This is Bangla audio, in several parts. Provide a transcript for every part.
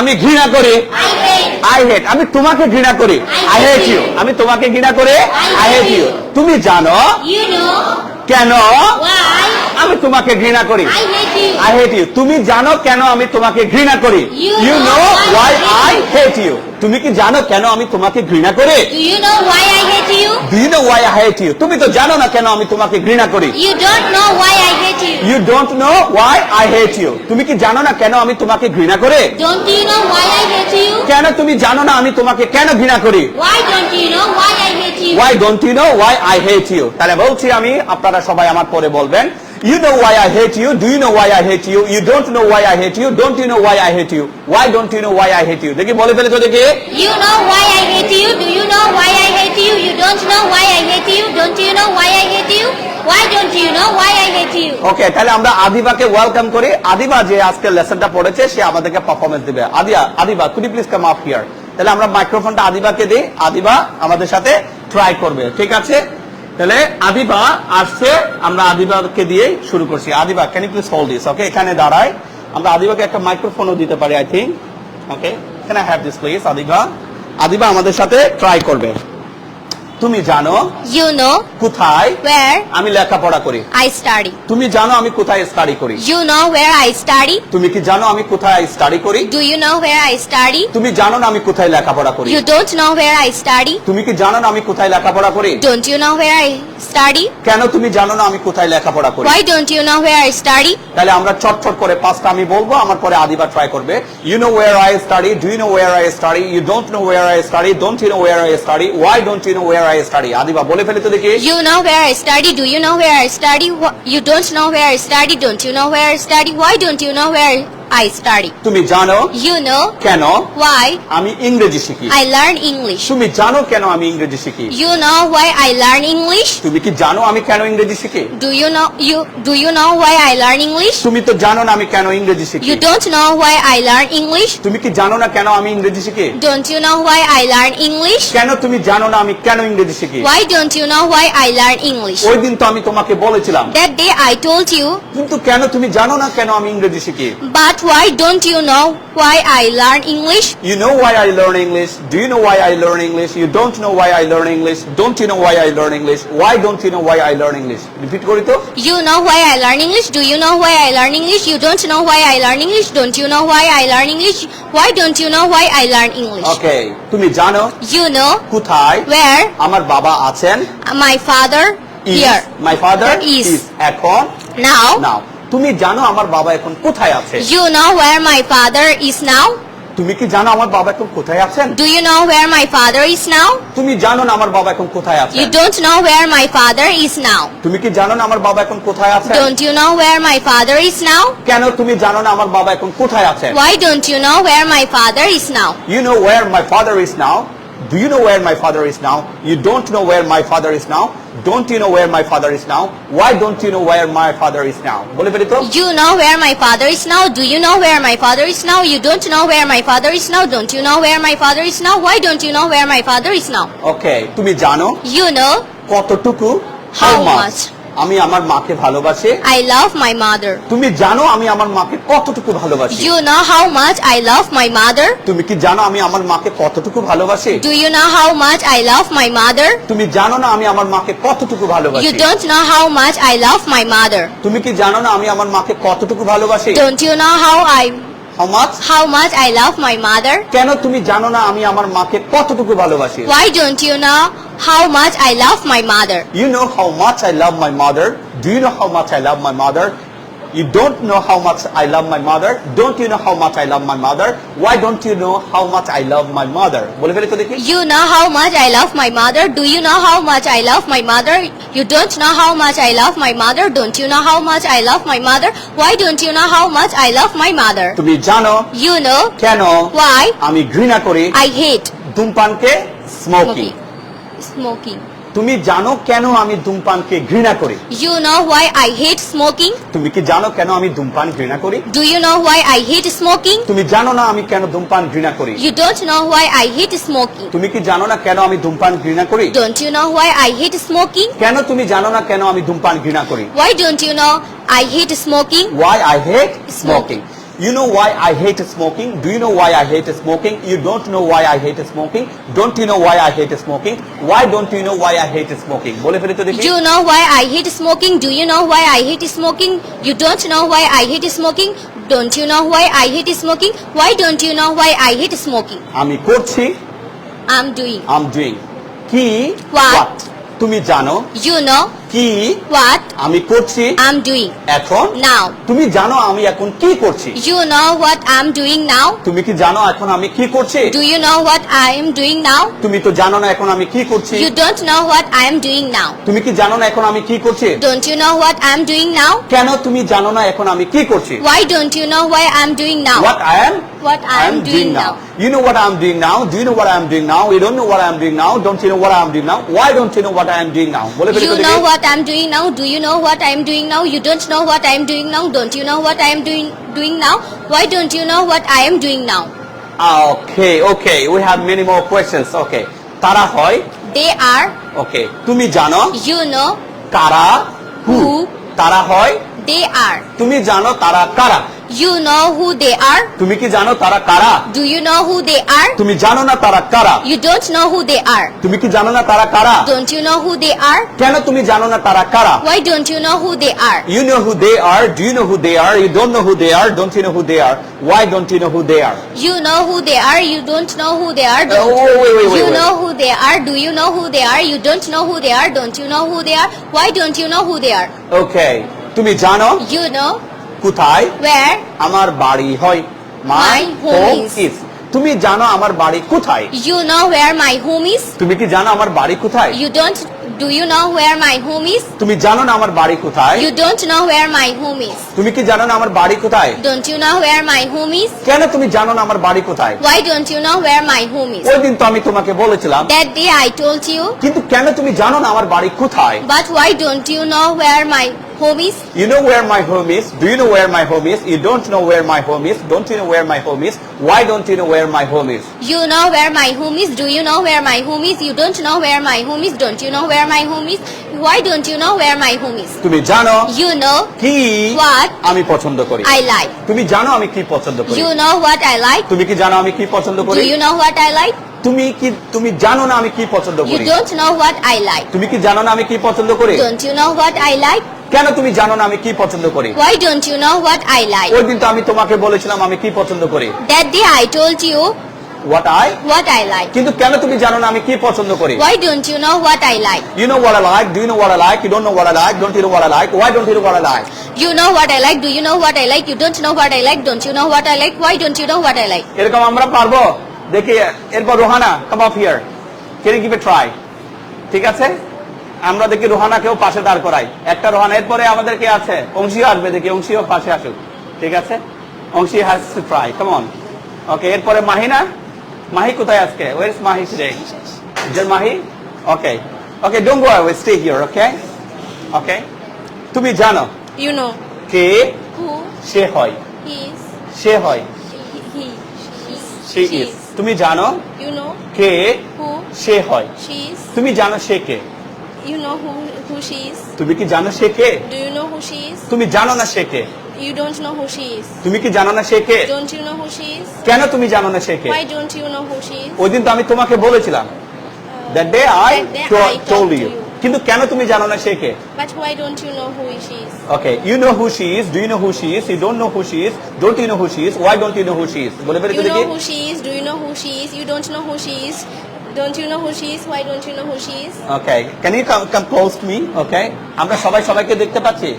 আমি ঘৃণা করি। আই হেট আমি তোমাকে ঘৃণা করি। আই হেট ইউ আমি তোমাকে ঘৃণা করে। আই হেট ইউ তুমি জানো কেন? আমি তোমাকে ঘৃণা করি. আই হেট ইউ তুমি জানো কেন আমি তোমাকে ঘৃণা করি you know why I hate you তুমি কি জানো কেন আমি তোমাকে ঘৃণা করি you know why I hate you? Do you know why I hate you তুমি তো জানো না কেন আমি তোমাকে ঘৃণা করি You don't know why I hate you. You don't know why I hate you তুমি কি জানো না কেন আমি তোমাকে ঘৃণা করি Don't you know why I hate you? কেন তুমি জানো না আমি তোমাকে কেন ঘৃণা করি Why don't you know why I hate you? Why don't you know why I hate you তাহলে বলছি আমি আপনারা সবাই আমার পরে বলবেন you know why I hate you do you know why I hate you you don't know why I hate you don't you know why I hate you why don't you know why I hate you দেখি বলে ফেলে দেখি You know why I hate you? Do you know why I hate you? You don't know why I hate you? Don't you know why I hate you? Why don't you know why I hate you? ওকে তাহলে আমরা আদিবাকে ওয়েলকাম করি আদিবা যে আজকে লেসনটা পড়েছে সে আমাদেরকে পারফরমেন্স দিবে Adiya Adiba could please come up here তাহলে আমরা মাইক্রোফোনটা আদিবাকে দিই আদিবা আমাদের সাথে ট্রাই করবে ঠিক আছে তাহলে আদিবা আসছে আমরা আদিবাকে দিয়ে শুরু করছি। Adiba can you please hold this okay এখানে দাঁড়ায় আমরা আদিবাকে একটা মাইক্রোফোনও দিতে পারি I think okay can I have this please Adiba? Adiba আমাদের সাথে ট্রাই করবে। তুমি জানো You know কোথায় where আমি লেখাপড়া করি I study. তুমি জানো আমি কোথায় স্টাডি করি You know where I study? তুমি কি জানো আমি কোথায় স্টাডি করি Do you know where I study? তুমি জানো না আমি কোথায় লেখাপড়া করি You don't know where I study? তুমি কি জানো না আমি কোথায় লেখাপড়া করি Don't you know where I study? কেন তুমি জানো না আমি কোথায় লেখাপড়া করি Why don't you know where I study? তাহলে আমরা চটচট করে পাঁচটা আমি বলব আমার পরে আদিবা ট্রাই করবে you know where I study do you know where I study you don't know where I study don't you know where I study why don't you know where I study Adiba বলে ফেলে তো দেখি You know where I study? Do you know where I study? Wh- You don't know where I study? Don't you know where I study? Why don't you know where I study? তুমি জানো You know কেন why আমি ইংরেজি শিখি I learn English. তুমি জানো কেন আমি ইংরেজি শিখি You know why I learn English? তুমি কি জানো আমি কেন ইংরেজি শিখি Do you know you do you know why I learn English? তুমি তো জানো না আমি কেন ইংরেজি শিখি You don't know why I learn English? তুমি কি জানো না কেন আমি ইংরেজি শিখি Don't you know why I learn English? কেন তুমি জানো না আমি কেন ইংরেজি শিখি Why don't you know why I learn English? ওই দিন তো আমি তোমাকে বলেছিলাম That day I told you, কিন্তু কেন তুমি জানো না কেন আমি ইংরেজি শিখি but why don't you know why I learn English? You know why I learn English? Do you know why I learn English? You don't know why I learn English? Don't you know why I learn English? Why don't you know why I learn English? Repeat করি তো You know why I learn English? Do you know why I learn English? You don't know why I learn English? Don't you know why I learn English? Why don't you know why I learn English? ওকে তুমি জানো You know কোথায় where আমার বাবা আছেন my father here my father Is. Is এখন now. নাও তুমি জানো আমার বাবা এখন কোথায় আছে You know where my father is now? তুমি কি জানো আমার বাবা এখন কোথায় আছেন Do you know where my father is now? তুমি জানো না আমার বাবা এখন কোথায় আছে You don't know where my father is now. তুমি কি জানো না আমার বাবা এখন কোথায় আছে Don't you know where my father is now? কেন তুমি জানো না আমার বাবা এখন কোথায় আছে Why don't you know where my father is now? You know where my father is now? Do you know where my father is now? You don't know where my father is now? Don't you know where my father is now? Why don't you know where my father is now? বলে ফেলি তো You know where my father is now? Do you know where my father is now? You don't know where my father is now? Don't you know where my father is now? Why don't you know where my father is now? ওকে তুমি জানো You know কতটুকু How much? আমি আমার মাকে ভালোবাসি। আই লাভ মাই মাদার তুমি জানো আমি আমার মাকে কতটুকু ভালোবাসি। You know how much I love my mother তুমি কি জানো আমি আমার মাকে কতটুকু ভালোবাসি? Do you know how much I love my mother তুমি জানো না আমি আমার মাকে কতটুকু ভালোবাসি? You don't know how much I love my mother তুমি কি জানো না আমি আমার মাকে কতটুকু ভালোবাসি? Don't you know how I How much? how much I love my mother? কেন তুমি জানো না আমি আমার মাকে কতটুকু ভালোবাসি Why don't you know how much I love my mother? You know how much I love my mother. Do you know how much I love my mother? You don't know how much I love my mother. Don't you know how much I love my mother? Why don't you know how much I love my mother? বলে ফেলি তো দেখি You know how much I love my mother? Do you know how much I love my mother? You don't know how much I love my mother? Don't you know how much I love my mother? Why don't you know how much I love my mother? তুমি জানো You know কেন why আমি ঘৃণা করি I hate ধূমপানকে স্মোকিং smoking. তুমি জানো কেন আমি ধূমপানকে ঘৃণা করি? You know why I hate smoking তুমি কি জানো কেন আমি ধূমপান ঘৃণা করি? Do you know why I hate smoking তুমি জানো না আমি কেন ধূমপান ঘৃণা করি? You don't know why I hate smoking তুমি কি জানো না কেন আমি ধূমপান ঘৃণা করি? Don't you know why I hate smoking কেন তুমি জানো না কেন আমি ধূমপান ঘৃণা করি? Why don't you know I hate smoking why I hate smoking You know why I hate smoking? Do you know why I hate smoking? You don't know why I hate smoking? Don't you know why I hate smoking? Why don't you know why I hate smoking? বলে ফেলি তো দেখি You know why I hate smoking? Do you know why I hate smoking? You don't know why I hate smoking? Don't you know why I hate smoking? Why don't you know why I hate smoking? আমি করছি I'm doing. Um doing. কি What? তুমি জানো You know কি what আমি করছি I'm doing এখন now. তুমি জানো আমি এখন কি করছি You know what I'm doing now? তুমি কি জানো এখন আমি কি করছি Do you know what I am doing now? তুমি তো জানো না এখন আমি কি করছি You don't know what I am doing now. তুমি কি জানো না এখন আমি কি করছি Don't you know what I'm doing now? কেন তুমি জানো না এখন আমি কি করছি Why don't you know why I'm doing now? What I am What I am doing now. You know what I'm doing now? Do you know what I'm doing now? You don't know what I'm doing now? Don't you know what I'm doing now? Why don't you know what I'm doing now? You know what I'm doing now? Do you know what I'm doing now? You don't know what I'm doing now? Don't you know what I'm doing doing now? Why don't you know what I am doing now? Okay, okay. We have many more questions. Okay. tara হয় They are, ওকে তুমি জানো you know, kara who Who? তারা হয় they are. তুমি জানো তারা কারা You know who they are? তুমি কি জানো তারা কারা Do you know who they are? তুমি জানো না তারা কারা You don't know who they are. তুমি কি জানো না তারা কারা Don't you know who they are? কেন তুমি জানো না তারা কারা Why don't you know who they are? You know who they are. Do you know who they are? You don't know who they are. Don't you know who they are? Why don't you know who they are? You know who they are. You don't know who they are. Oh, Don't wait, wait, wait, you wait. know who they are? Do you know who they are? You don't know who they are. Don't you know who they are? Why don't you know who they are? Okay. তুমি জানো You know আমার বাড়ি হয়। মাই হোম ইস তুমি জানো আমার বাড়ি কোথায়? ইউ নো হোয়ার তুমি কি জানো আমার বাড়ি কোথায়? You don't do you know তুমি জানো না আমার বাড়ি কোথায়? ইউ ডোন্ট নো তুমি কি জানো আমার বাড়ি কোথায়? ডোন্ট ইউ নো হোয়ার কেন তুমি জানো না আমার বাড়ি কোথায়? Why don't you know where my আমি তোমাকে বলেছিলাম। That day I told you কিন্তু কেন তুমি জানো না আমার বাড়ি কোথায়? But why don't you know where home is? You know where my home is? Do you know where my home is? You don't know where my home is. Don't you know where my home is? Why don't you know where my home is? You know where my home is. Do you know where my home is? You don't know where my home is. Don't you know where my home is? Why don't you know where my home is? তুমি জানো You know কি What? আমি পছন্দ করি I like. তুমি জানো আমি কি পছন্দ করি You know what I like. তুমি কি জানো আমি কি পছন্দ Do you know what I like? তুমি কি তুমি জানো না আমি কি পছন্দ You করি don't know what I like. তুমি কি জানো না আমি কি পছন্দ করি Don't you know what I like? কেন তুমি জানো না আমি কি পছন্দ করি Why don't you know what I like? ওই দিন তো আমি তোমাকে বলেছিলাম আমি কি পছন্দ করি That day I told you what I what I like. কিন্তু কেন তুমি জানো না আমি কি পছন্দ করি Why don't you know what I like? You know what I like? Do you know what I like? You don't know what I like? Don't you know what I like? Why don't you know what I like? You know what I like. Do you know what I like? You don't know what I like. Don't you know what I like? Why don't you know what I like? এরকম আমরা পারব দেখি এরপর Rohana come of here can give a try ঠিক আছে আমরা দেখি রোহানাকেও পাশে দাঁড় করাই। একটা রোহানা এরপরে আমাদের কে আছে? অংশীও আসবে দেখি অংশীও পাশে আসুক। ঠিক আছে? Ongshi has to try come on okay এরপরে মাহিনা? মাহি কোথায় আজকে? Where is Mahi today Mahi? Okay okay don't go away stay here okay okay তুমি জানো You know. কে সে হয়। সে হয়। সে ইজ তুমি জানো You know. কে সে হয়। তুমি জানো সে কে? You know who who she is. তুমি কি জানো সে কে Do you know who she is? তুমি জানো না সে কে You don't know who she is. তুমি কি জানো না সে কে Don't you know who she is? কেন তুমি জানো না সে কে Why don't you know who she is? ওই দিন তো আমি তোমাকে বলেছিলাম that day I That day I told told you you. কিন্তু কেন তুমি জানো না সে কে But why don't you know who she is? Okay you know who she is do you know who she is you don't know who she is don't you know who she is why don't you know who she is বলে ফেলে You তো দেখি know who she is. Do you know who she is? You don't know who she is. Don't you know who she is? Why don't you know who she is? Okay can you come come close to me okay আমরা সবাই সবাইকে দেখতে পাচ্ছি?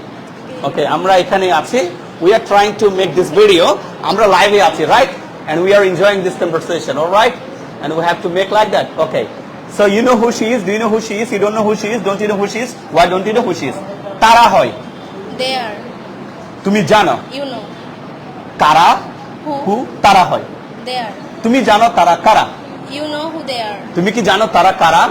ওকে আমরা এখানে আছি। We are trying to make this video আমরা লাইভে আছি right and we are enjoying this conversation alright and we have to make like that okay so you know who she is do you know who she is you don't know who she is don't you know who she is why don't you know who she is তারা হয় There. তুমি জানো? You know. কারা Who? হু তারা হয় There. তুমি জানো তারা কারা? You know who they are. তুমি কি জানো তারা কারা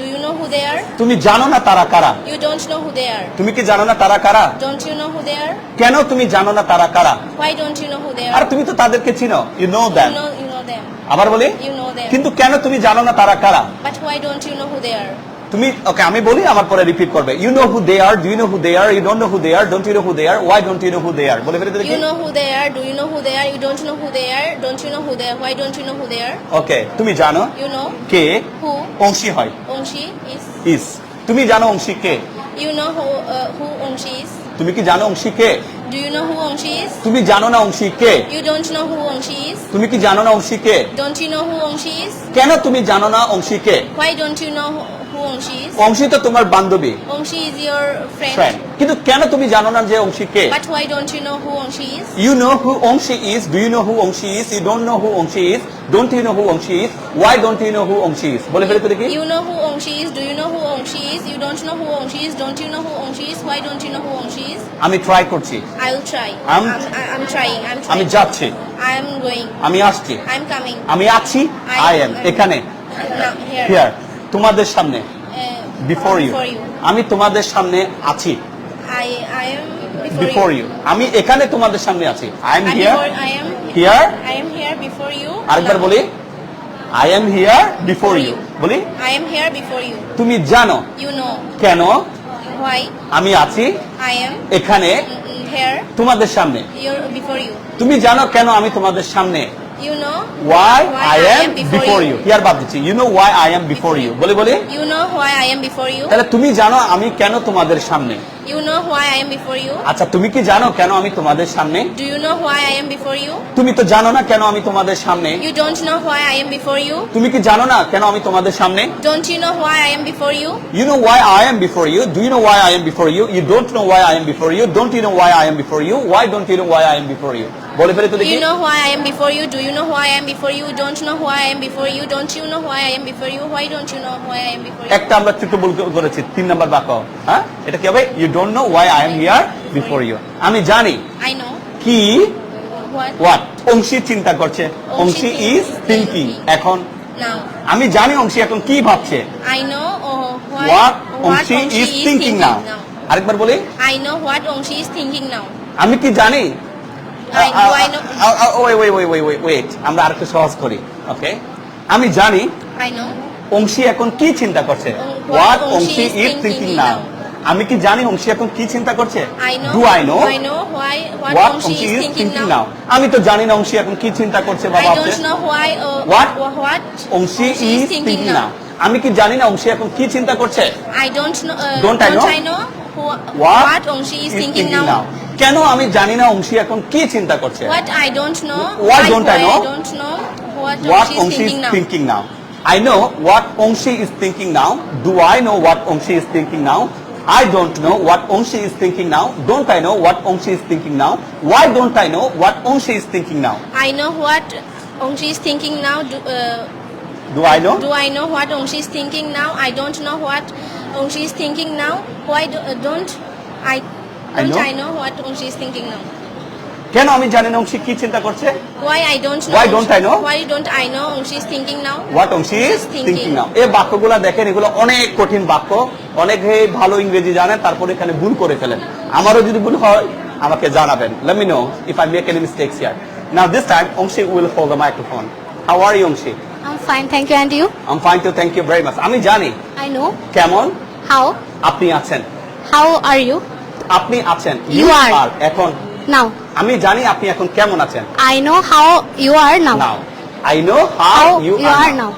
Do you know who they are? তুমি জানো না তারা কারা You don't know who they are. তুমি কি জানো না তারা কারা Don't you know who they are? কেন তুমি জানো না তারা কারা Why don't you know who they are? আর তুমি তো তাদেরকে চিনো You know them. You know you know them. আবার বলি You know them. কিন্তু কেন তুমি জানো না তারা কারা But why don't you know who they are? তুমি ওকে আমি বলি আমার পরে রিপিট করবে you know who they are do know who they are you don't know who they are don't you know who they are why don't you know who they are বলে ফেলে দিলে you know who they are do you know who they are you don't know who they are don't you know who they are why don't you know who they are okay তুমি জানো ইউ নো কে হু অংশী হয় অংশী ইজ ইজ তুমি জানো অংশী কে you know who who Anshi is তুমি কি জানো অংশী কে do you know who Ongshi is তুমি জানো না অংশী কে you don't know who Ongshi is তুমি কি জানো না অংশী কে don't you know who Ongshi is কেন তুমি জানো না অংশী কে why don't you know Ongshi তো তোমার বান্ধবী ফ্রেন্ড কিন্তু কেন তুমি জানো না যে অংশী কে But why don't you know who Ongshi is? You know who Ongshi is. Do you know who Ongshi is? You don't know who Ongshi is. Don't you know who Ongshi is? Why don't you know who Ongshi is? বলে ফেলে তো দেখি You know who Ongshi is. Do you know who Ongshi is? You don't know who Ongshi is. Don't you know who Ongshi is? Why don't you know who Ongshi is? আমি ট্রাই করছি. I'm- I'm, I- I'm trying. I'm আমি যাচ্ছি I am going. আমি আসছি I'm coming. আমি আছি I- আই এম এখানে হিয়ার তোমাদের সামনে বিফোর ইউ আমি তোমাদের সামনে আছি। বিফোর ইউ আমি এখানে তোমাদের সামনে আছি। I am here here am here. Before you. আরেকবার বলি I am here before you বলি I am here before you. তুমি জানো You know. কেন আমি আছি? I am এখানে. তোমাদের সামনে. তুমি জানো কেন আমি তোমাদের সামনে You know why Why I I am am before before you you. Here বাদ দিচ্ছি you know why I am before you বলে বলে you know why I am before you. তাহলে তুমি জানো আমি কেন তোমাদের সামনে You know why I am before you. আচ্ছা তুমি কি জানো কেন আমি তোমাদের সামনে Do you know why I am before you? তুমি তো জানো না কেন আমি তোমাদের সামনে You don't know why I am before you. তুমি কি জানো না কেন আমি তোমাদের সামনে Don't you know why I am before you? You know why I am before you. Do you know why I am before you? You don't know why I am before you. Don't you know why I am before you? Why don't you know why I am before you? বলে ফেলে তো দেখি you know why I am before you? Do you know why I am before you? Don't know why I am before you? Don't you know why I am before you? Why don't you know why I am before you? একটা আমরা ছোট ভুল করেছি তিন নাম্বার বাক্য হ্যাঁ এটা কি হবে you don't know why I am here before you আমি জানি I know কি হোয়াট অংশী চিন্তা করছে অংশী ইজ থিঙ্কিং এখন আমি জানি অংশী এখন কি ভাবছে I know uh, what Ongshi is thinking now আরেকবার বলি I know what Ongshi is thinking now. আমি কি জানি আমরা আরেকটু সহজ করি ওকে আমি জানি অংশী এখন কি চিন্তা করছে? What Anshi is thinking now আমি কি জানি অংশী এখন কি চিন্তা করছে? Do I know what Ongshi is thinking now আমি তো জানি না অংশী এখন কি চিন্তা করছে বা I ভাবছে। don't know why uh, What? what Ongshi is thinking now আমি কি জানি না অংশী এখন কি চিন্তা করছে? I don't know. Uh, Don't I what Ongshi is thinking now? কেন আমি জানি না অংশী এখন কি চিন্তা করছে What I don't know. Why don't I why know? I don't know what, what Ongshi is Ongshi thinking is now. thinking now. I know what Ongshi is thinking now. Do I know what Ongshi is thinking now? I don't know what Ongshi is thinking now. Don't I know what Ongshi is thinking now? Why don't I know what Ongshi is thinking now? I know what Ongshi is thinking now. Do, uh, Do I know? do I know what Ongshi is thinking now? I don't know what Ongshi is thinking now. Why do, uh, don't I? I know. I know what Ongshi is thinking now? কেন আমি জানি না অংশী কি চিন্তা করছে Why I don't know? Why don't I know? Why don't I know Ongshi is thinking now? What Ongshi is Thinking. Thinking now এই বাক্যগুলো দেখেন এগুলো অনেক কঠিন বাক্য অনেকে ভালো ইংরেজি জানেন তারপরে এখানে ভুল করে ফেলেন আমারও যদি ভুল হয় আমাকে জানাবেন let me know if I make any mistakes here now this time Ongshi will hold the microphone how are you Ongshi I'm fine, thank you. And you? I'm fine too thank you very much আমি জানি I know. কেমন How? আপনি আছেন। হাউ আর ইউ আপনি আছেন। ইউ আর এখন। নাও আমি জানি আপনি এখন কেমন আছেন। I know how you are now now I know how you are now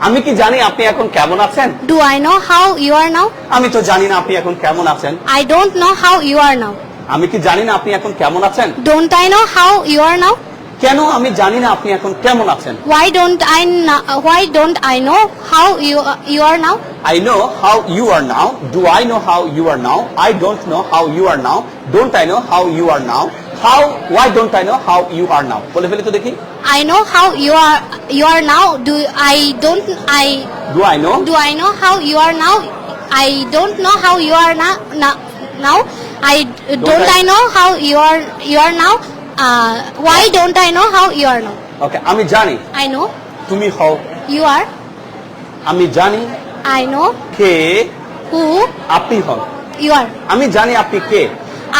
আমি কি জানি আপনি এখন কেমন আছেন? Do I know how you are now আমি তো জানি না আপনি এখন কেমন আছেন। I don't know how you are now আমি কি জানি না আপনি এখন কেমন আছেন? Don't I know how you are now কেন আমি জানি না আপনি এখন কেমন আছেন Why don't I know, why don't I know how you you are now? I know how you are now do I know how you are now I don't know how you are now don't I know how you are now how why don't I know how you are now বলে ফেলি তো দেখি I know how you are you are now. Do I don't I do I know do I know how you are now? I don't know how you are now. Now, now I don't I- I know how you are you are now. Uh, why don't I know how you are now? okay আমি জানি I know তুমি হও you are. আমি জানি I know কে who আপনি হন you are. আমি জানি আপনি কে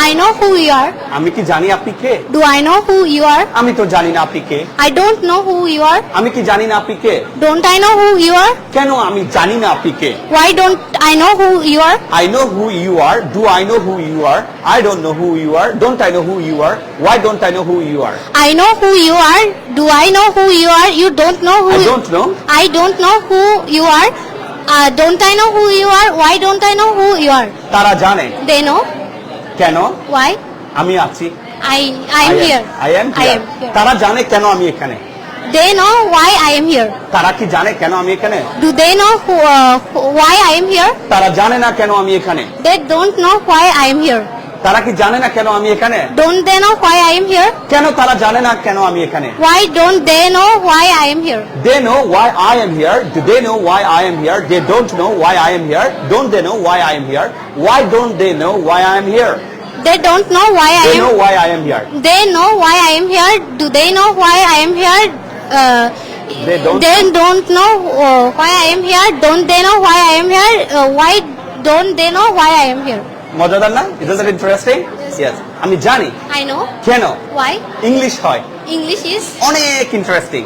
I know who you are. আমি কি জানি আপনি কে Do I know who you are? আমি তো জানি না আপনি কে I don't know who you are. আমি কি জানি না আপনি কে Don't I know who you are? কেন আমি জানি না আপনি কে Why don't I know who you are? I know who you are. Do I know who you are? I don't know who you are. Don't I know who you are? Why don't I know who you are? I know who you are. Do I know who you are? You don't know who I don't know. I don't know who you are. Uh, don't I know who you are? Why don't I know who you are? তারা জানে They know. কেন ওয়াই আমি আছি I I am here. I am I here. তারা জানে কেন আমি এখানে They know why I am here. তারা কি জানে কেন আমি এখানে Do they know who, uh, who- why I am here? তারা জানে না কেন আমি এখানে They don't know why I am here. তারা কি জানে না কেন আমি এখানে Don't they know why I am here? কেন তারা জানে না কেন আমি এখানে Why don't they know why I am here? They know why I am here. Do they know why I am here? They don't know why I am here. Don't they know why I am here? Why don't they know why I am here? They don't know why I They am. know why I am here. They know why I am here. Do they know why I am here? Uh, They don't They don't know uh, why I am here. Don't they know why I am here? Uh, why don't they know why I am here? মজাদার না? ইজ দ্যাট ইন্টারেস্টিং ইয়েস আমি জানি। আই নো কেন? ওয়াই ইংলিশ হয়। ইংলিশ ইজ অনেক interesting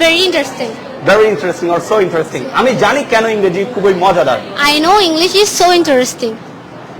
very interesting. Very interesting or so interesting আমি জানি কেন ইংরেজি খুবই মজাদার। I know English is so interesting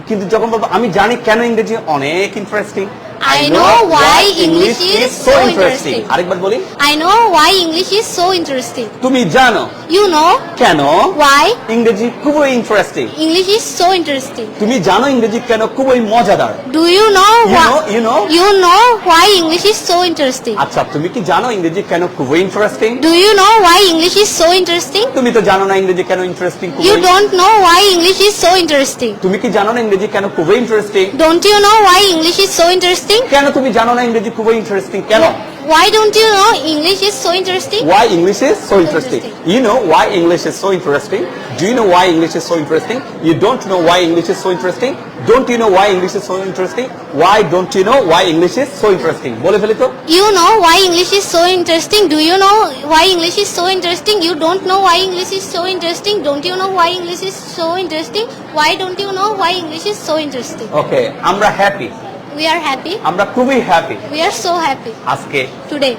কিন্তু যখন বলব আমি জানি কেন ইংরেজি অনেক interesting I know why English is so interesting. আরেকবার বলি I know why English is so interesting. তুমি জানো You know কেন why ইংরেজি খুবই interesting English is so interesting. তুমি জানো ইংরেজি কেন খুবই মজাদার Do you know You why? know, you know. You know why English is so interesting. আচ্ছা তুমি কি জানো ইংরেজি কেন খুবই interesting Do you know why English is so interesting? তুমি তো জানো না ইংরেজি কেন interesting You don't know why English is so interesting. তুমি কি জানো না ইংরেজি কেন খুবই interesting Don't you know why English is so interesting? কেন তুমি জানো না ইংরেজি খুবই ইন্টারেস্টিং কেন Why don't you know English is so interesting? Why English is so interesting? You know why English is so interesting? Do you know why English is so interesting? You don't know why English is so interesting? Don't you know why English is so interesting? Why don't you know why English is so interesting? বলে ফেলি তো You know why English is so interesting? Do you know why English is so interesting? You don't know why English is so interesting? Don't you know why English is so interesting? Why don't you know why English is so interesting? Okay, আমরা হ্যাপি We are happy. আমরা খুবই happy We are so happy আজকে today.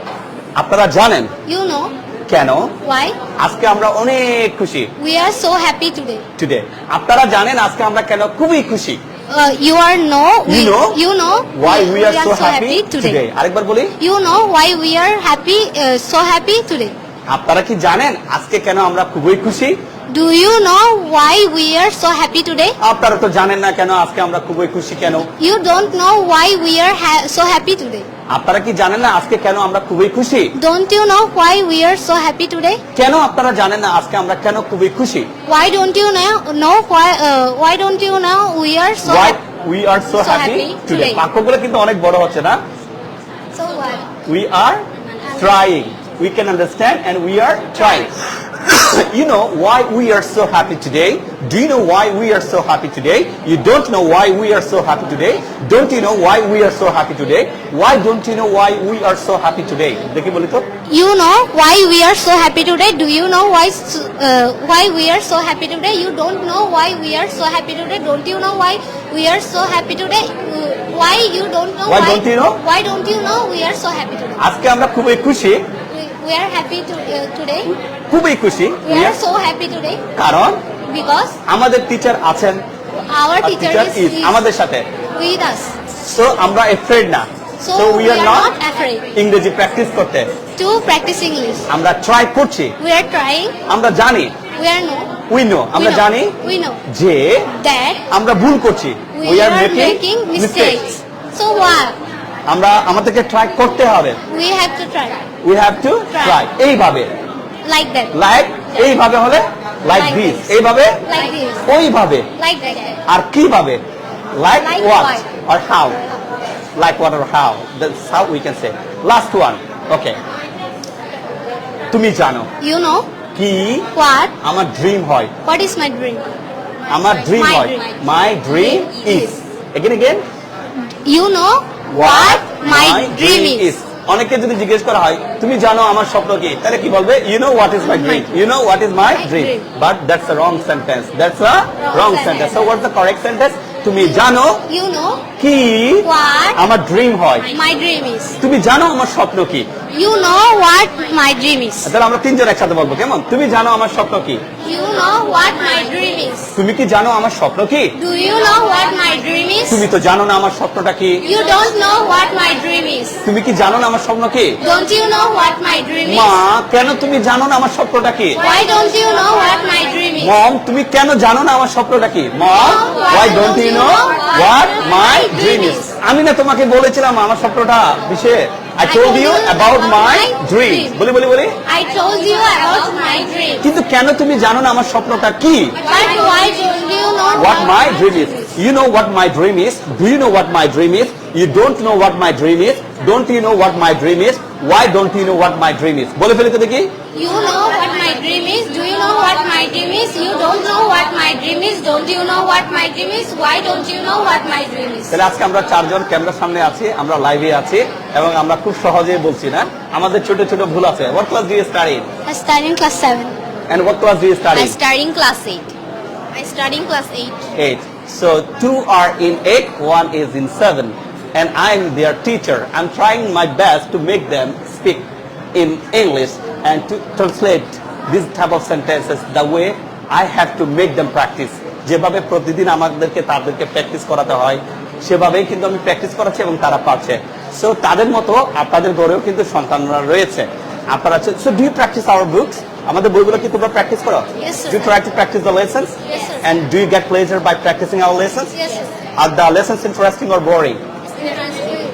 আপনারা জানেন You know কেন why? আজকে আমরা অনেক খুশি We are so happy today. Today আপনারা জানেন আজকে আমরা কেন খুবই খুশি Uh, you are know. You know You know why we are so happy today. today আরেকবার বলি You know why we are happy, uh, so happy today. আপনারা কি জানেন আজকে কেন আমরা খুবই খুশি Do you know why we are so happy today? আপনারা তো জানেন না কেন আজকে আমরা খুবই খুশি কেন You don't know why we are ha- so happy today. আপনারা কি জানেন না আজকে কেন আমরা খুবই খুশি Don't you know why we are so happy today? কেন আপনারা জানেন না আজকে আমরা কেন খুবই খুশি Why don't you know, know why? Uh, why don't you know we are so Why happy? we are so, So happy, happy today today. বাক্যগুলো কিন্তু অনেক বড় হচ্ছে না what? we are trying we can understand and we are trying you know why we are so happy today do you know why we are so happy today you don't know why we are so happy today don't you know why we are so happy today why don't you know why we are so happy today দেখি বলি তো You know why we are so happy today? Do you know why s- uh, why we are so happy today? You don't know why we are so happy today. Don't you know why we are so happy today? Uh, why you don't know Why don't you know? Why don't you know we are so happy today? আজকে আমরা খুবই খুশি We, we are happy to, uh, today. খুবই খুশি We are so happy today কারণ because আমাদের টিচার আছেন our teacher is, আমাদের সাথে with us. সো আমরা এফ্রেড না So, so we we are are not not afraid ইংরেজি প্র্যাকটিস করতে to practice English. আমরা ট্রাই করছি We are trying. আমরা জানি We are know. We know we আমরা know, জানি We know যে that আমরা ভুল করছি we, are making mistakes. So what? আমরা আমাদেরকে ট্রাই করতে হবে We have to try we have to Try. Try এইভাবে like that, লাইক এইভাবে হলে লাইক Like দিস this. এইভাবে? Like this, ওইভাবে. আর কীভাবে? Like what what? আর how like what R how that's how we can say last one okay তুমি জানো You know কি what? আমার ড্রিম হয়? What is my dream? আমার ড্রিম হয়. My dream Dream is is. Again again You know what my dream is. অনেকে যদি জিজ্ঞেস করা হয় তুমি জানো আমার স্বপ্ন কি? তাহলে কি বলবে? You know what is my dream you know what is my My dream. But that's a wrong sentence that's a wrong Wrong sentence sentence. So what the correct sentence তুমি জানো কি আমার ড্রিম হয়। তুমি জানো আমার স্বপ্ন কি? You know what my dream is তাহলে আমরা তিনজন একসাথে বলব কেমন? তুমি জানো আমার স্বপ্ন কি? You know what my dream is তুমি কি জানো আমার স্বপ্ন কি? Do you know what my dream is তুমি তো জানো না আমার স্বপ্নটা কি? You don't know what my dream is তুমি কি জানো না আমার স্বপ্ন কি? Don't you know what my dream is মা কেন তুমি জানো না আমার স্বপ্নটা কি? Why don't you know what my dream is mom তুমি কেন জানো না আমার স্বপ্নটা কি? Mom why don't you know what my dream is আমি না তোমাকে বলেছিলাম আমার স্বপ্নটা বিষয়ে I told you about my dream বলি বলি বলি I told you about my dream. কিন্তু কেন তুমি জানো না আমার স্বপ্নটা কি what my dream is you know what my dream is do you know what my dream is you don't know what my dream is don't you know what my dream is why don't you know what my dream is বলে ফেলি তো দেখি You know my dream is? Do you know what my dream is? You don't know what my dream is? Don't you know what my dream is? Why don't you know what my dream is? তাহলে আজকে আমরা চারজন ক্যামেরার সামনে আছি আমরা লাইভে আছি এবং আমরা খুব সহজেই বলছি না আমাদের ছোট ছোট ভুল আছে what class do you study in? I study in class 7. and what class do you study I study in class 8. I study in class 8. eight so two are in eight one is in seven and I'm their teacher I'm trying my best to make them speak in English and to translate this type of sentences the way I have to make them practice যেভাবে প্রতিদিন আমাদেরকে তাদেরকে প্র্যাকটিস করাতে হয় সেভাবেই কিন্তু আমি প্র্যাকটিস করাচ্ছি এবং তারা পাচ্ছে সো তাদের মতো আপনাদের গড়েও কিন্তু সন্তানরা রয়েছে। আপনারা so do practice our books আমাদের বইগুলো কি তোমরা প্র্যাকটিস করো? Do try to practice the lessons and do get pleasure by practicing our lessons are the lessons interesting or boring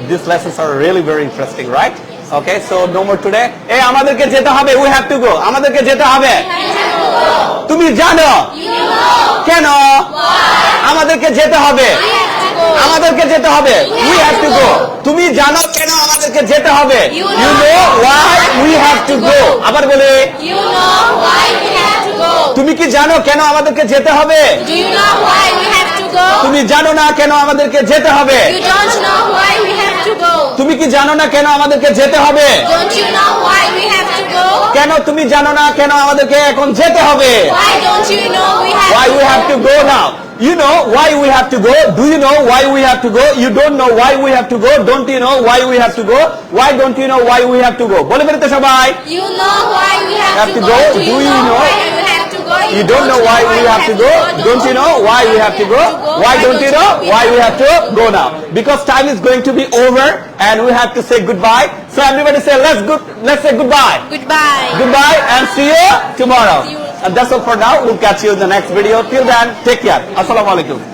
this lessons are really very interesting right okay so no more today এ আমাদেরকে যেতে হবে উই হ্যাভ টু গো আমাদেরকে যেতে হবে। তুমি জানো? কেন? আমাদেরকে যেতে হবে। আমাদেরকে যেতে হবে। উই হ্যাভ টু গো তুমি জানো কেন আমাদেরকে যেতে হবে? You know why we have to go আবার বলে you know why we have to go তুমি কি জানো কেন আমাদেরকে যেতে হবে? You know why we have to go তুমি জানো না কেন আমাদেরকে যেতে হবে? You don't know why we have কি জানো না কেন আমাদেরকে যেতে হবে? কেন তুমি জানো না কেন আমাদেরকে এখন যেতে হবে Why you know we have why to we have to go now you know why we have to go do you know why we have to go you don't know why we have to go don't you know why we have to go why don't you know why we have to go বলে ফেলতে সবাই You know why we have, Have to, go. go. Do you know, you don't know why we have to go don't you know why we have to go why don't you know why we have to go now because time is going to be over and we have to say goodbye so everybody say let's go let's say goodbye Goodbye. Goodbye and see you tomorrow. And that's all for now. We'll catch you in the next video. Till then, take care. Assalamu alaikum.